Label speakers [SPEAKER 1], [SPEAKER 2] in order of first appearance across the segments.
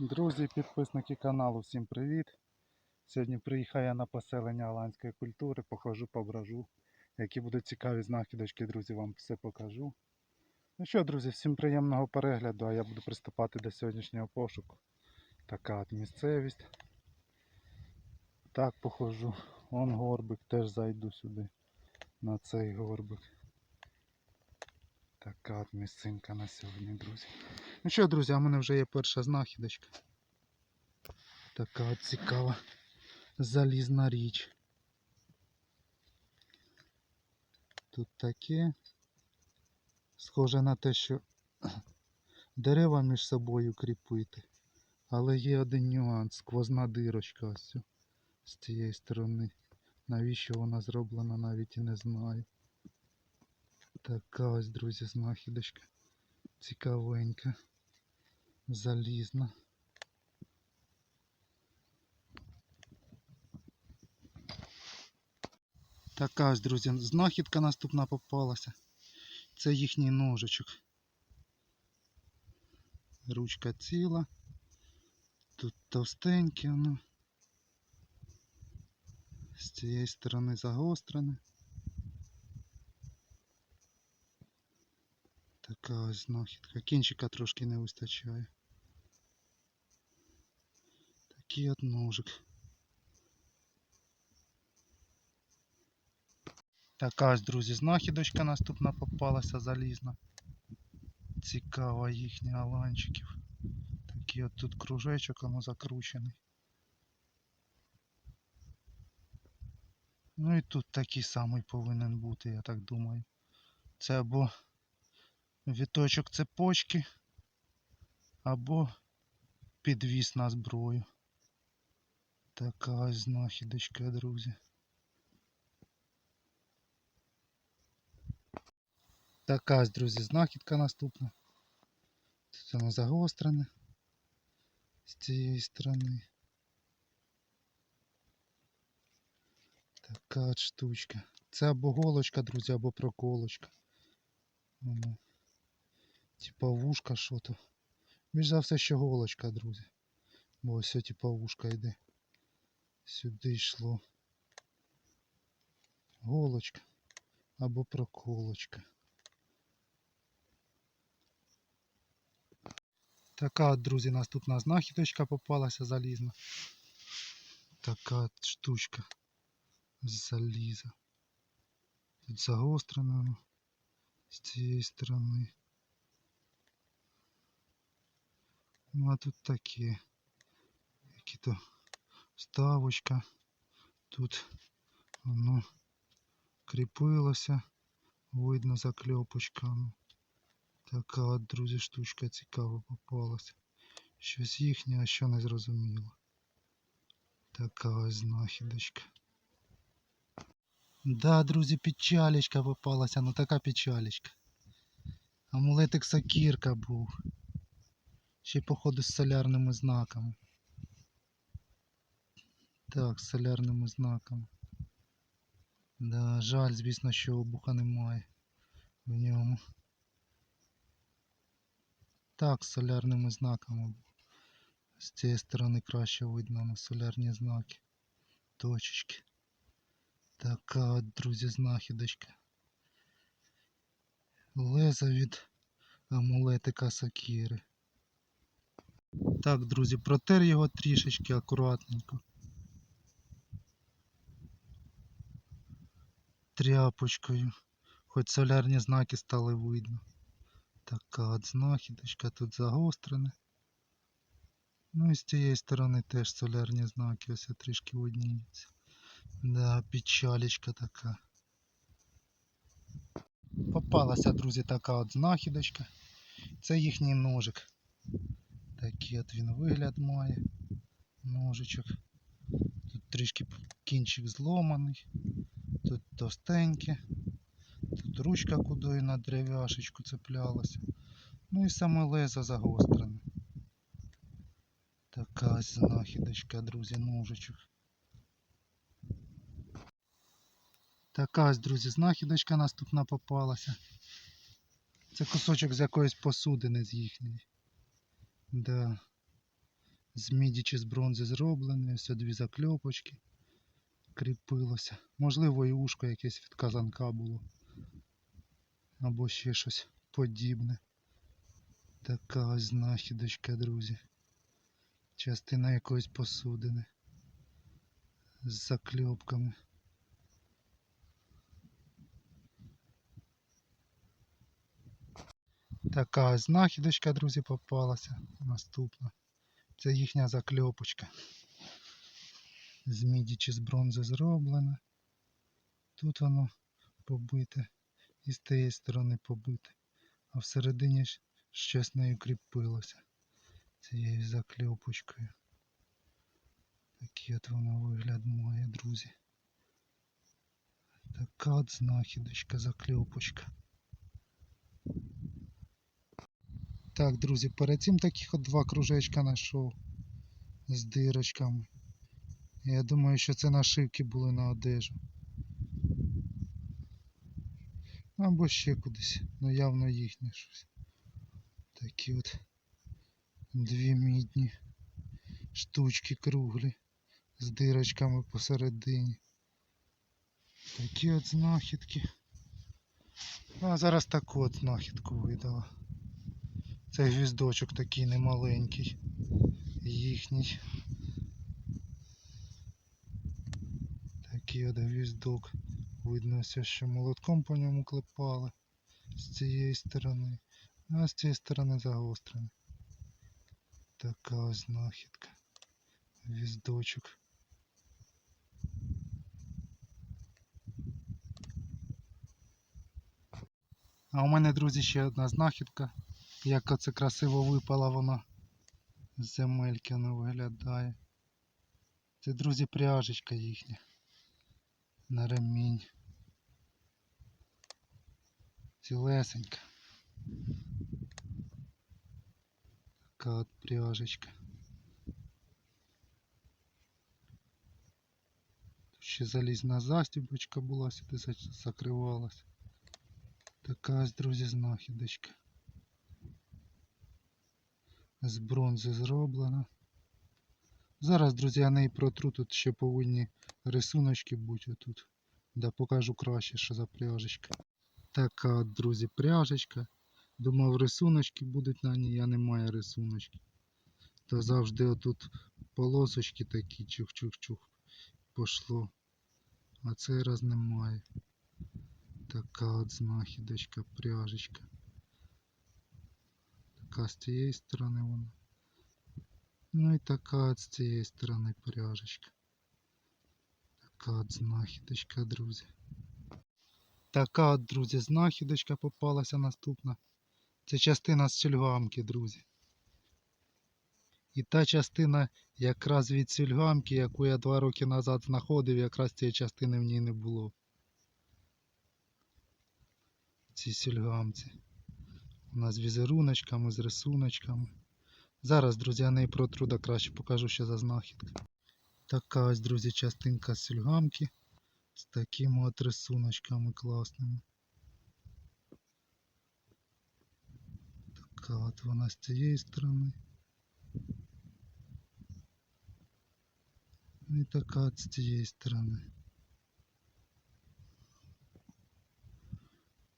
[SPEAKER 1] Друзі, підписники каналу, всім привіт! Сьогодні приїхав я на поселення аланської культури, похожу, пображу. Які будуть цікаві знахідочки, друзі, вам все покажу. Ну що, друзі, всім приємного перегляду, а я буду приступати до сьогоднішнього пошуку. Така от місцевість. Так похожу. Вон горбик, теж зайду сюди, на цей горбик. Така от місцинка на сьогодні, друзі. Ну що, друзі, в мене вже є перша знахідочка. Така от цікава залізна річ. Тут таке. Схоже на те, що дерева між собою кріпити. Але є один нюанс, сквозна дирочка ось з цієї сторони. Навіщо вона зроблена, навіть і не знаю. Така ось, друзі, знахідочка. Цікавенька. Залізна. Така ось, друзі, знахідка наступна попалася. Це їхній ножичок. Ручка ціла. Тут товстеньке воно. З цієї сторони загострене. Така ось знахідка. Кінчика трошки не вистачає. Такий от ножик. Така ось, друзі, знахідочка наступна попалася залізна. Цікава їхня аланчиків. Такий от тут кружечок, воно закручений. Ну і тут такий самий повинен бути, я так думаю. Це або віточок цепочки, або підвіс на зброю. Така ось знахідочка, друзі. Така ось, друзі, знахідка наступна. Тут воно загострене з цієї сторони. Така штучка. Це або голочка, друзі, або проколочка. Воно. Типа вушка що то. Більш за все, що голочка, друзі. Бо ось типа вушка йде. Сюди йшло. Голочка або проколочка. Така друзі, наступна знахідочка попалася залізна. Така штучка з заліза. Тут загострено воно з цієї сторони. Ну а тут таке. Які-то вставочка. Тут воно кріпилося. Видно закльопочками. Така от, друзі, штучка цікава попалася. Щось їхнє, а що не зрозуміло. Така ось знахідочка. Да, друзі, печалечка попалася, ну така печалечка. Амулетик сокірка був. Ще й походу з солярними знаками. Так, з солярними знаками. Да, жаль, звісно, що обуха немає в ньому. Так, з солярними знаками. З цієї сторони краще видно на солярні знаки. Точечки. Така от, друзі, знахідочка. Лезо від амулетика Сакіри. Так, друзі, протер його трішечки акуратненько. Тряпочкою. Хоч солярні знаки стали видно. Така от знахідочка тут загострене. Ну і з цієї сторони теж солярні знаки ось трішки видніються. Да, печалечка така. Попалася, друзі, така от знахідочка. Це їхній ножик. Такий от він вигляд має. Ножичок. Тут трішки кінчик зломаний. Тут товстеньке. Тут ручка кудою на дерев'яшечку цеплялася. Ну і саме лезо загострене. Така знахідочка, друзі, ножичок. Така ось, друзі, знахідочка наступна попалася. Це кусочок з якоїсь посудини з їхньої. Да. з міді чи з бронзи зроблений. Ось дві закльопочки. Кріпилося. Можливо, і ушко якесь від казанка було. Або ще щось подібне. Така ось знахідочка, друзі. Частина якоїсь посудини. З закльопками. Така знахідочка, друзі, попалася. Наступна. Це їхня закльопочка. З міді чи з бронзи зроблена. Тут воно побите. І з тієї сторони побите. А всередині щось нею кріпилося. Цією закльопочкою. Такий от воно вигляд має, друзі. Така от знахідочка, закльопочка. Так, друзі, перед цим таких от два кружечка знайшов з дирочками. Я думаю, що це нашивки були на одежу. Або ще кудись, ну явно їхнє щось. Такі от дві мідні штучки круглі з дирочками посередині. Такі от знахідки. А зараз таку от знахідку видала. Це гвіздочок такий немаленький. Їхній. Такий от гвіздок. Видно, що молотком по ньому клепали з цієї сторони. А з цієї сторони загострений. Така ось знахідка. Гвіздочок. А у мене, друзі, ще одна знахідка. Як оце красиво випала вона з земельки вона виглядає. Це, друзі, пряжечка їхня. На ремінь. Цілесенька. Така от пряжечка. Тут ще залізна застібочка була, сюди за- закривалась. Така ось, друзі, знахідочка. З бронзи зроблена. Зараз, друзі, я неї протру, тут ще повинні рисуночки бути отут. Да покажу краще, що за пряжечка. Така друзі, пряжечка. Думав, рисуночки будуть на ній, а немає рисуночки. То завжди отут полосочки такі, чух-чух-чух пошло. А цей раз немає. Така от знахідочка, пряжечка. Така з цієї сторони вона. Ну і така з цієї сторони пряжечка. Така от знахідочка, друзі. Така от, друзі, знахідочка попалася наступна. Це частина з сільгамки, друзі. І та частина якраз від сільгамки, яку я два роки назад знаходив, якраз цієї частини в ній не було. Ці сільгамці. Вона з візеруночками, з рисуночками. Зараз, друзі, я неї протру, да краще покажу, що за знахідка. Така ось, друзі, частинка з сільгамки з такими от рисуночками класними. Така от вона з цієї сторони. І така от з цієї сторони.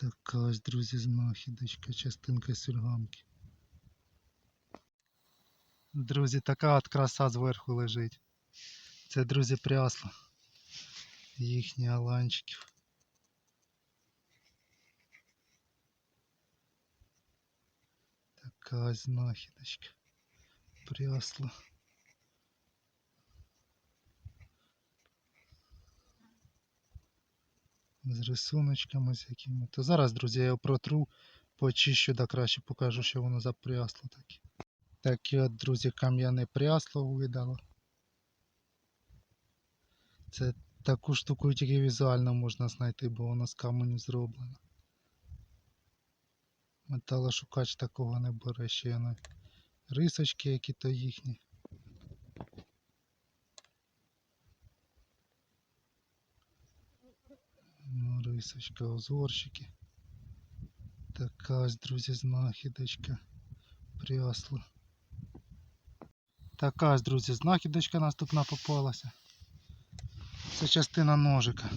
[SPEAKER 1] Така ось, друзі, знахідочка, частинка сільгамки. Друзі, така от краса зверху лежить. Це, друзі, прясло їхні аланчиків. Така знахідочка. Прясло. З рисуночками з якими. То зараз, друзі, я його протру, почищу, да краще покажу, що воно за прясло таке. Таке от, друзі, кам'яне прясло видало. Це таку штуку тільки візуально можна знайти, бо воно з каменю зроблено. Металошукач такого не бере ще воно. Рисочки які то їхні. Ну, рисочка, узорчики. Така ось, друзі, знахідочка. Прясло. Така ось, друзі, знахідочка наступна попалася. Це частина ножика.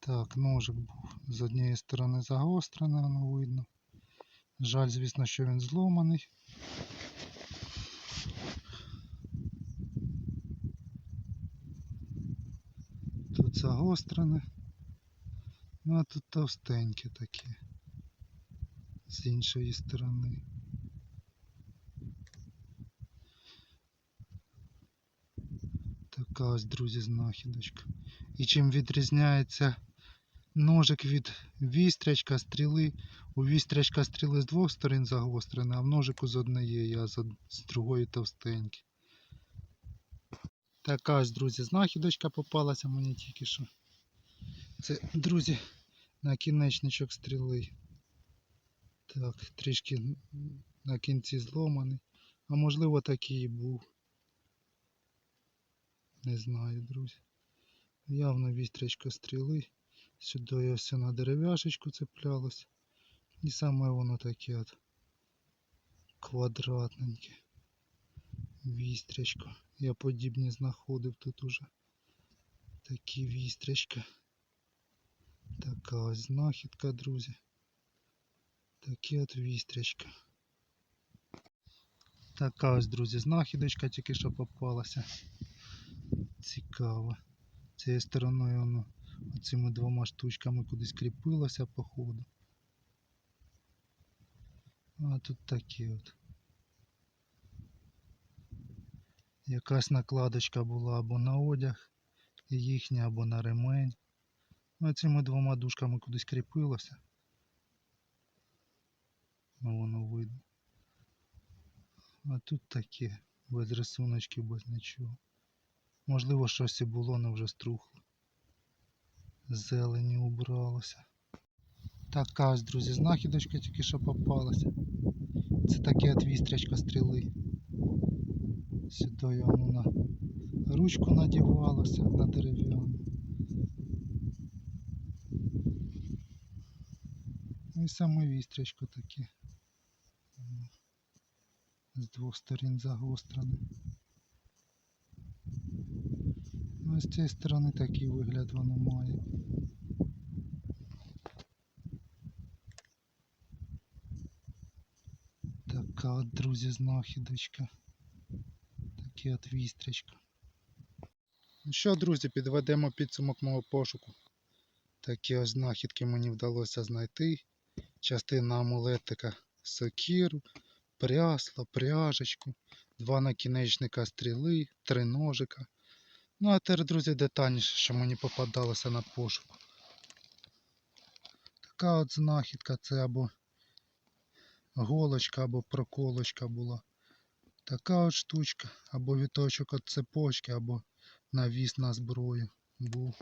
[SPEAKER 1] Так, ножик був з однієї сторони загострений, воно видно. Жаль, звісно, що він зломаний. Тут загострене. Ну а тут товстеньке таке. З іншої сторони. Така ось, друзі, знахідочка. І чим відрізняється ножик від вістрячка, стріли. У вістрячка стріли з двох сторон загострена, а в ножику з однієї, а з, другої товстенькі. Така ось, друзі, знахідочка попалася мені тільки що. Це, друзі, накінечничок стріли. Так, трішки на кінці зломаний. А можливо такий і був. Не знаю, друзі. Явно вістрячка стріли. Сюди ось на дерев'яшечку цеплялось. І саме воно таке от квадратненьке. Вістрячко. Я подібні знаходив тут уже. Такі вістрячка. Така ось знахідка, друзі. Такі от вістрячка. Така ось, друзі, знахідочка тільки що попалася. Цікаво. Цією стороною воно оцими двома штучками кудись кріпилося, походу. А тут такі от. Якась накладочка була або на одяг їхня, або на ремень. Ну, цими двома дужками кудись кріпилося. Ну, воно видно. А тут таке, без рисуночків, без нічого. Можливо, щось і було, але вже струхло. Зелені убралося. Така друзі, знахідочка тільки що попалася. Це таке от вістрячка стріли. Сюди воно на ручку надівалося на дерев'яну. Ну і саме вістрячко таке. З двох сторін загострене. Ну, з цієї сторони такий вигляд воно має. Така друзі, знахідочка. Таке от вістрячка. Ну що, друзі, підведемо підсумок мого пошуку. Такі ось знахідки мені вдалося знайти. Частина амулетика сокиру, прясло, пряжечку, два накінечника стріли, три ножика. Ну а тепер, друзі, детальніше, що мені попадалося на пошуку. Така от знахідка, це або голочка, або проколочка була. Така от штучка, або віточок від цепочки, або навіс на зброю був.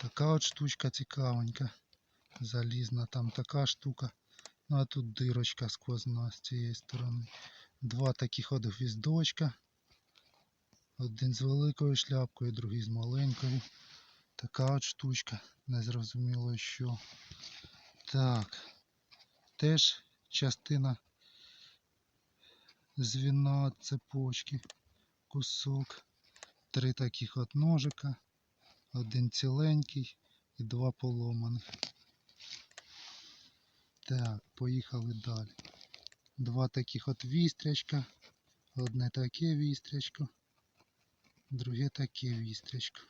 [SPEAKER 1] Така от штучка цікавенька. Залізна, там така штука. Ну а тут дирочка сквозна з цієї сторони. Два таких от гвіздочка. Один з великою шляпкою, другий з маленькою. Така от штучка. Незрозуміло що. Так. Теж частина звіна від цепочки. Кусок. Три таких от ножика. Один ціленький і два поломаних. Так, поїхали далі. Два таких от вістрячка. Одне таке вістрячко. Друге таке вістрячко.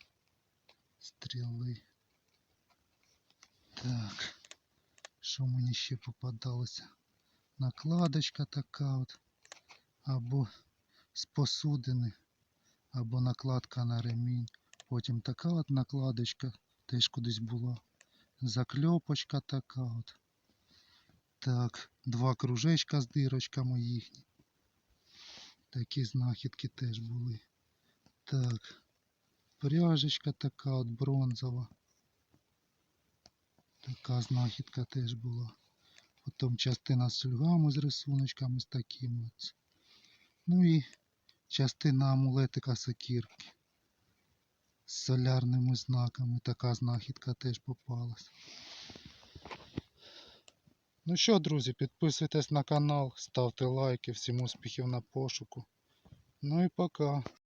[SPEAKER 1] Стріли. Так. Що мені ще попадалося? Накладочка така от. Або з посудини, або накладка на ремінь. Потім така от накладочка теж кудись була. Закльопочка така от. Так, два кружечка з дирочками їхні. Такі знахідки теж були. Так, пряжечка така от бронзова. Така знахідка теж була. Потім частина з сульгами з рисуночками з такими от. Ну і частина амулетика сокірки. З солярними знаками. Така знахідка теж попалась. Ну що, друзі, підписуйтесь на канал, ставте лайки, всім успіхів на пошуку. Ну і пока.